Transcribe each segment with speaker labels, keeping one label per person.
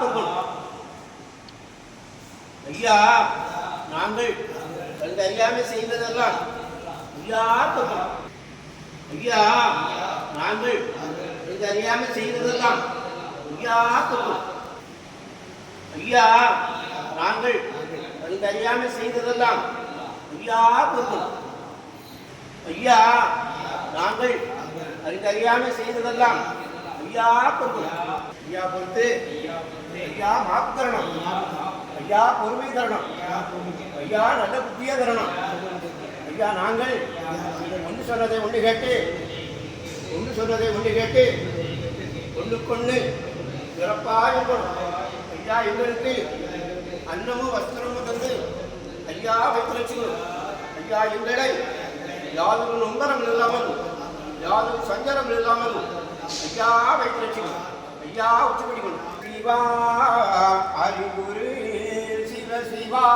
Speaker 1: ஐயா ஐயா நாங்கள் அறியாமல் செய்ததெல்லாம் ஐயா ஐயா நாங்கள் அறியாமல் செய்ததெல்லாம் ஐயா ஐயா நாங்கள் அறியாமல் செய்ததெல்லாம் ஐயா ஐயா நாங்கள் அறிந்தறியாமல் செய்ததெல்லாம் ஐயா பொறுப்பு ஐயா பொறுத்து ஐயா மாப்பு தரணும் ஐயா பொறுமை தரணும் ஐயா நல்ல புத்தியே தரணும் ஐயா நாங்கள் ஒன்று சொன்னதை ஒன்று கேட்டு ஒன்று சொன்னதை ஒன்று கேட்டு ஒன்றுக்கொன்று சிறப்பாக இருக்கணும் ஐயா எங்களுக்கு அன்னமும் வஸ்திரமும் தந்து ஐயா வைத்து வச்சுக்கணும் ஐயா எங்களை யாதொரு நொந்தரம் இல்லாமல் யாதொரு சஞ்சலம் இல்லாமல் ஐயா வைத்து வச்சுக்கணும் ஐயா உச்சி பிடிக்கணும் சிவா அறிகுரு சிவ சிவா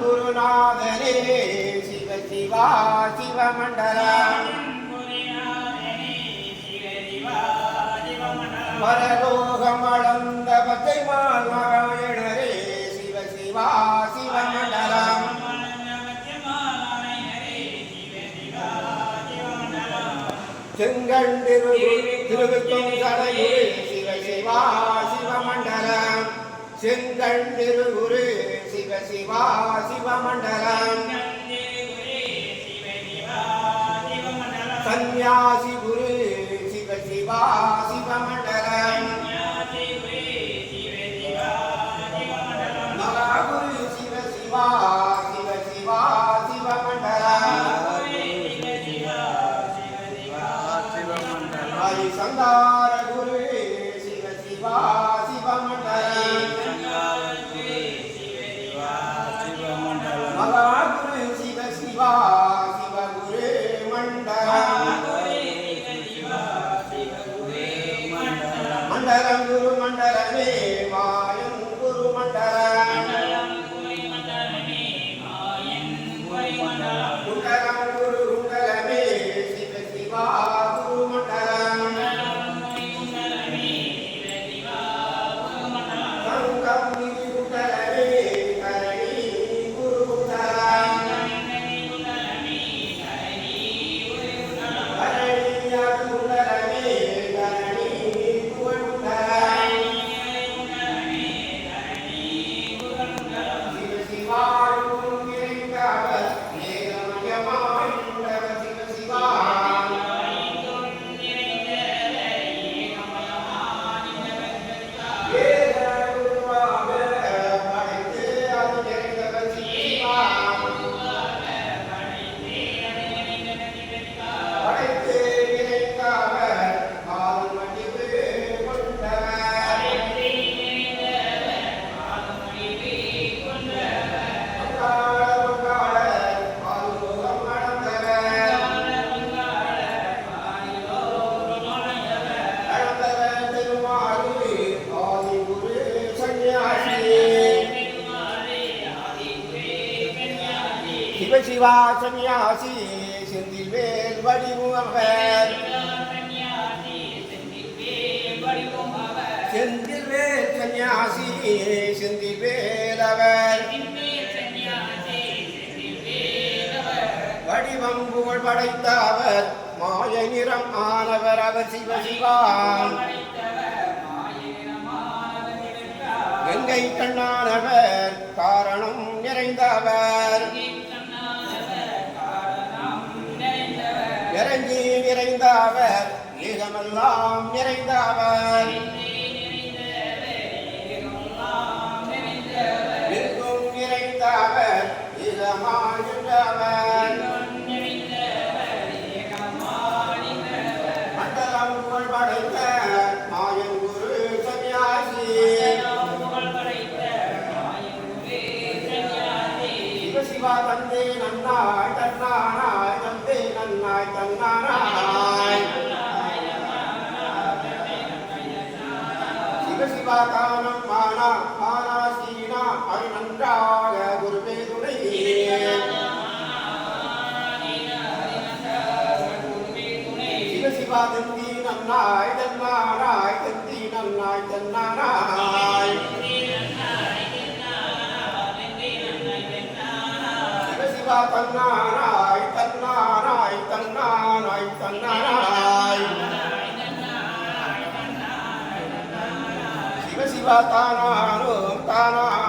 Speaker 1: குருநாதனே சிவ சிவா சிவமண்டலம் பரலோகம் அளந்த பச்சைமால் நாராயணரே திருவிக்கும் சடையுரு சிவ சிவா சிவமண்டலம். செங்கண்டிரு குரு சிவ சிவா சிவமண்டலம் சந்நியாசி குரு சிவ சிவா குண்டலம் குரு சிவசிவா சன்னியாசி செந்தில் வேல் வடிவவர் செந்தில் வேல் சன்னியாசி செந்தில் வேல் அவர். வடிவம் புகழ் படைத்த அவர். மாய நிறம் ஆனவர் அவர் சிவ சிவான். கங்கை கண்ணானவர் காரணம் நிறைந்தவர். நிறைந்தவர் ஏகமெல்லாம் நிறைந்தவர். எங்கும் நிறைந்தவர் இதமாகின்றவர் மண்டலம் புகழ் படைத்த மாயன் குரு சன்னியாசி. சிவசிவா தந்தே நன்னாய் தன்னானாய் தந்தே நன்னாய் தன்னான தந்தி நன்னாய் தன்னானாய் தந்தி நன்னாய் தன்னானாய் சிவசிவா தன்னானாய் தன்னானாய் தன்னானாய் தன்னானாய் சிவசிவா தானானும் தானானும் தானானும்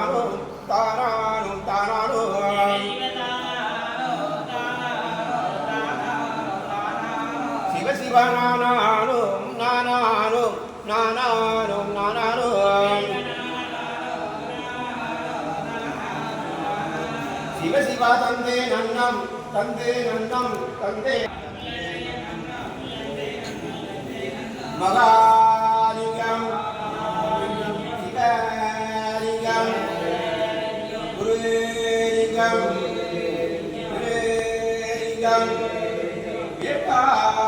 Speaker 1: சிவசிவா தந்தே நன்னம் தந்தே நன்னம் தந்தே மகாலிங்கம் சிவலிங்கம் குருலிங்கம் குருலிங்கம் ஏகாலிங்கம்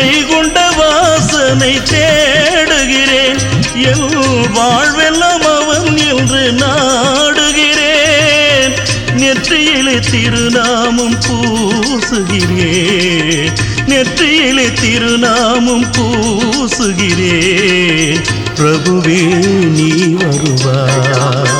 Speaker 2: வைகுண்ட வாசனை தேடுகிறேன். என் வாழ்வெல்லாம் அவன் என்று நாடுகிறேன். நெற்றியிலே திருநாமம் பூசுகிறேன். நெற்றியிலே திருநாமம் பூசுகிறேன். பிரபுவே நீ வருவாய்.